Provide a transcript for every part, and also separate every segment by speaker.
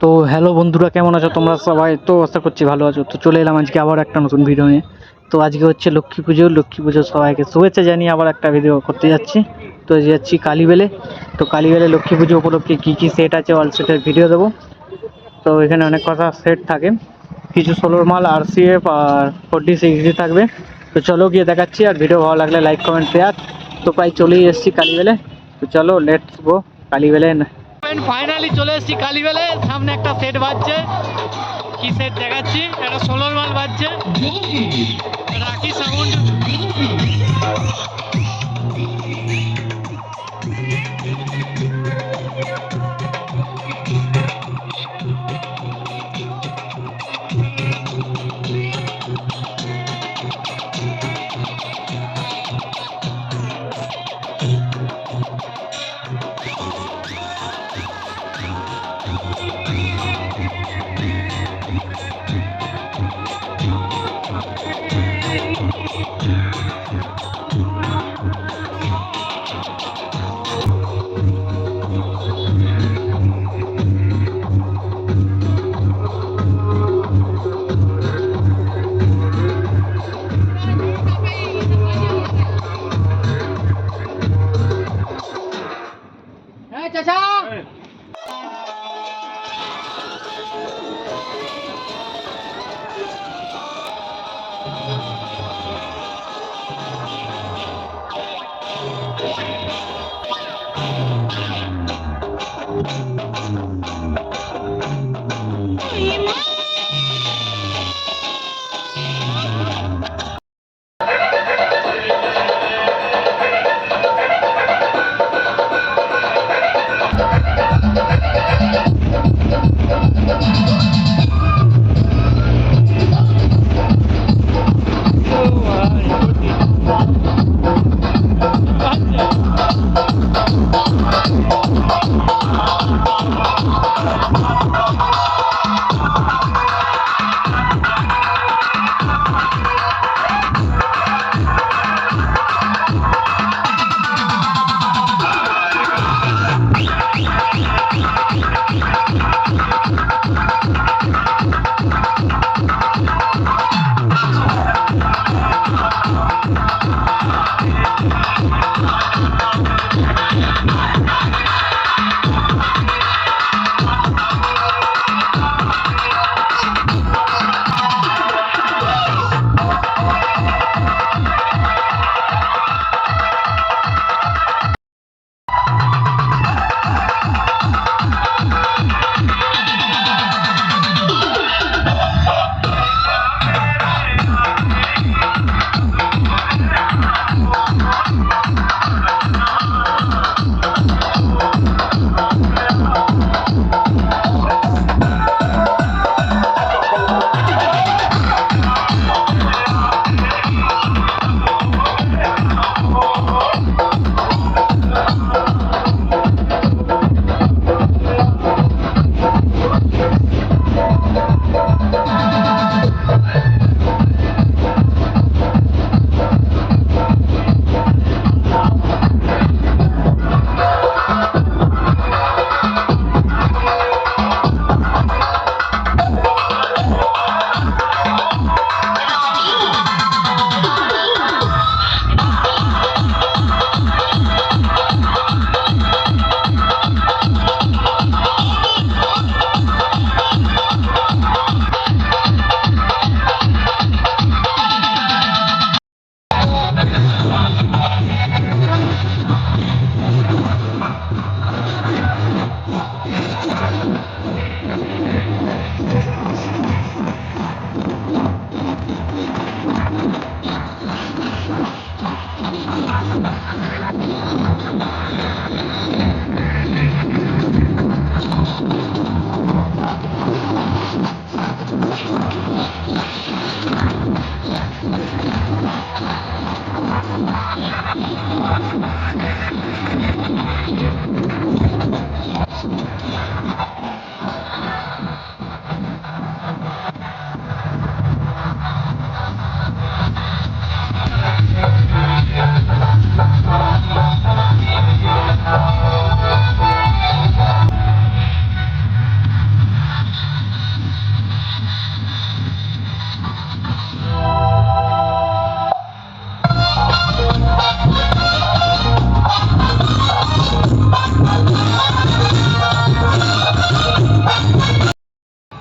Speaker 1: তো হ্যালো বন্ধুরা, কেমন আছো তোমরা সবাই? তো আশা করছি ভালো আছো। তো চলে এলাম আজকে আবার একটা নতুন ভিডিও নিয়ে। তো আজকে হচ্ছে লক্ষ্মী পুজো। লক্ষ্মী পুজো সবাইকে শুভেচ্ছা জানিয়ে আবার একটা ভিডিও করতে যাচ্ছি। তো যাচ্ছি কালীবেলে। তো কালীবেলে লক্ষ্মী পুজো উপলক্ষে কী কী সেট আছে অল সেটের ভিডিও দেবো। তো এখানে অনেক কথা সেট থাকে। কিছু ষোলোর মাল আর C F R forty six G থাকবে। তো চলো গিয়ে দেখাচ্ছি। আর ভিডিও ভালো লাগলে লাইক কমেন্ট শেয়ার তো প্রায় চলেই এসেছি কালীবেলে। তো চলো লেটস গো কালীবেলে। ফাইনালি চলে এসেছি কালীবেলে। সামনে একটা সেট বাজছে। কি সেট দেখাচ্ছি? একটা ষোলোর মাল বাজছে। রাখি সাউন্ড Amen.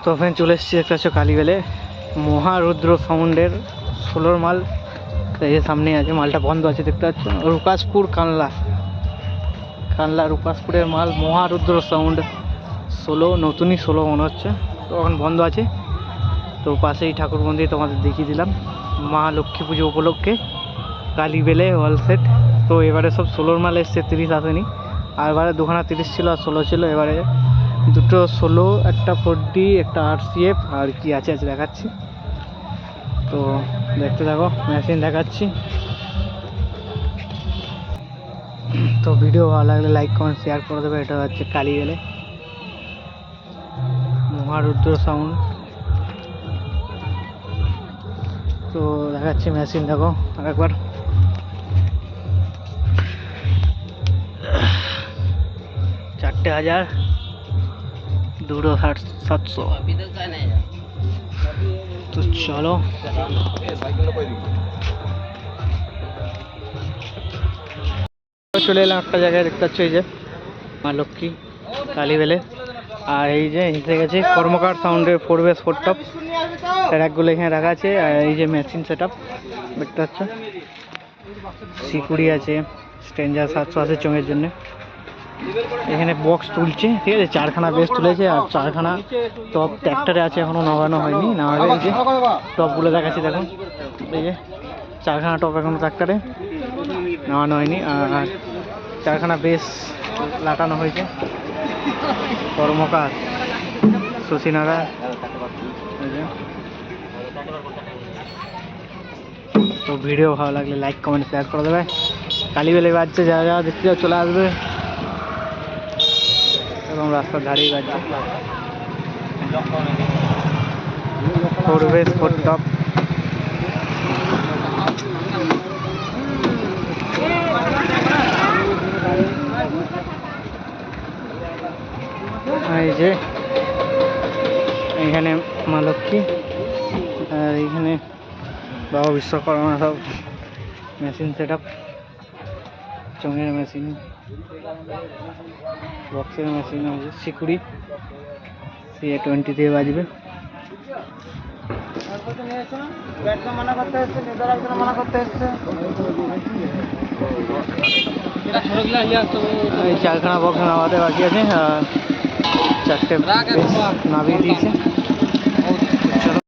Speaker 1: তো ওখানে চলে এসেছি একটা হচ্ছে কালীবেলে। মহারুদ্র সাউন্ডের ষোলোর মাল। এই সামনে আছে, মালটা বন্ধ আছে, দেখতে পাচ্ছ? রুকাসপুর কানলা। কানলা রুকাসপুরের মাল, মহারুদ্র সাউন্ড ষোলো নতুনই ষোলো মনে হচ্ছে। তো এখন বন্ধ আছে। তো পাশেই ঠাকুর মন্দির তোমাদের দেখিয়ে দিলাম। মা লক্ষ্মী পুজো উপলক্ষে কালীবেলে ওয়াল সেট তো এবারে সব ষোলোর মাল এসছে, তিরিশ আসেনি। আর এবারে দুখানা তিরিশ ছিল আর ষোলো ছিল। এবারে দুটো ষোলো, একটা ফোর ডি একটা আর সিএফ আর কি আছে আছে দেখাচ্ছি। তো দেখতে থাকো, মেশিন দেখাচ্ছি। তো ভিডিও ভালো লাগলে লাইক কমেন্ট শেয়ার করে দেবে, এটা হচ্ছে কালীবেলে। মহারুদ্র সাউন্ড তো দেখাচ্ছি মেশিন, দেখো আরেকবার চারটে হাজার। দুটো সাতশো। তো চলো। চলে এলাম একটা জায়গায়, দেখতে পাচ্ছ এই যে, মা লক্ষ্মী কালীবেলে আর এই যে এসে গেছে, কর্মকার সাউন্ডের ফোর বেস ফোর টপ ট্র্যাকগুলো এখানে রাখা আছে, আর এই যে মেশিন সেট আপ দেখতে পাচ্ছ? সিকুড়ি আছে স্ট্রেঞ্জার সাতশো আছে চোঙের জন্য। এখানে বক্স তুলছে, ঠিক আছে? চারখানা বেশ তুলেছে, আর চারখানা টপ ট্র্যাক্টরে আছে, এখনও নামানো হয়নি, না এই যে টপগুলো দেখাচ্ছি, দেখো। এই যে, চারখানা টপ এখনও ট্র্যাক্টরে নামানো হয়নি, আর চারখানা বেশ লাটানো হয়েছে। কর্মকার, শশীনারা। তো ভিডিও ভালো লাগলে লাইক কমেন্ট শেয়ার করে দেবে। কালীবেলে বাজছে, যারা যারা দেখতে চলে আসবে। রাস্তার ধারেই বাজছে টপ এই যে এখানে মা লক্ষ্মী আর এইখানে বাবা বিশ্বকর্মা সব মেশিন সেট আপ চঙের মেশিন বক্সের মেশিন আছে সিকুড়ি সি এ টোয়েন্টি দিয়ে বাজবে। চারখানা বক্স নামাতে বাকি আছে চারটে নামিয়ে দিয়েছে।